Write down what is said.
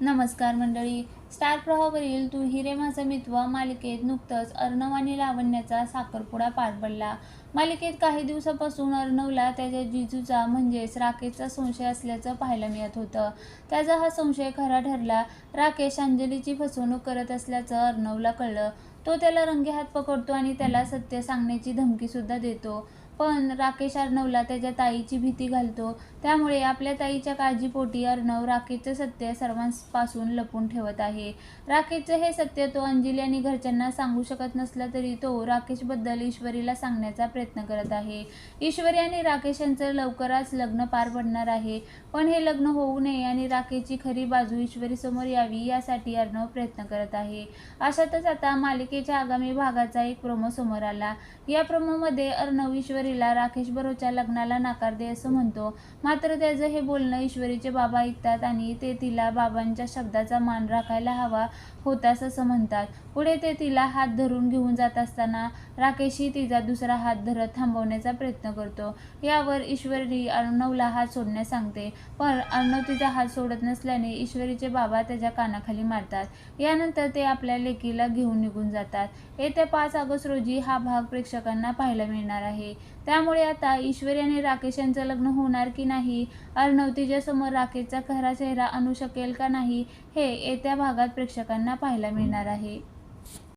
नमस्कार मंडळी. स्टार प्रवाहावरील तू हिरे माझं मित्व मालिकेत नुकतंच अर्णव आणि लावण्याचा साखरपुडा पार पडला. मालिकेत काही दिवसापासून अर्णवला त्याच्या जिजूचा म्हणजेच राकेशचा संशय असल्याचं पाहायला मिळत होतं. त्याचा हा संशय खरा ठरला राकेश अंजलीची फसवणूक करत असल्याचं अर्णवला कळलं. तो त्याला रंगेहात पकडतो आणि त्याला सत्य सांगण्याची धमकीसुद्धा देतो. पण राकेश अर्णवला त्याच्या ताईची भीती घालतो. त्यामुळे आपल्या ताईच्या काळजीपोटी अर्णव राकेशचं सत्य सर्वांपासून लपून ठेवत आहे. राकेशचं हे सत्य तो अंजली आणि घरच्यांना सांगू शकत नसला तरी तो राकेशबद्दल ईश्वरीला सांगण्याचा प्रयत्न करत आहे. ईश्वरी आणि राकेश यांचं लवकरच लग्न पार पडणार आहे. पण हे लग्न होऊ नये आणि राकेशची खरी बाजू ईश्वरीसमोर यावी यासाठी अर्णव प्रयत्न करत आहे. अशातच आता मालिकेच्या आगामी भागाचा एक प्रोमो समोर आला. या प्रोमोमध्ये अर्णव ईश्वरीला राकेश बरोबरच्या लग्नाला नकार दे असं म्हणतो. मात्र त्याचं हे बोलणं ईश्वरीचे बाबा ऐकतात आणि ते तिला बाबांच्या शब्दाचा मान राखायला हवा होतास असं म्हणतात. पुढे ते तिला हात धरून घेऊन जात असताना राकेशही तिचा दुसरा हात धरत थांबवण्याचा प्रयत्न करतो. यावर ईश्वरी अर्णवला हात सोडण्यास सांगते. पण अर्णव तिचा हात सोडत नसल्याने ईश्वरीचे बाबा त्याच्या कानाखाली मारतात. यानंतर ते आपल्या लेकीला घेऊन निघून जातात. येत्या पाच ऑगस्ट रोजी हा भाग प्रेक्षकांना पाहायला मिळणार आहे. त्यामुळे आता ईश्वरी आणि राकेश यांचं लग्न होणार की नाही? अर्णव तिच्यासमोर राकेशचा खरा चेहरा आणू शकेल का नाही? हे येत्या भागात प्रेक्षकांना पाहायला मिळणार आहे.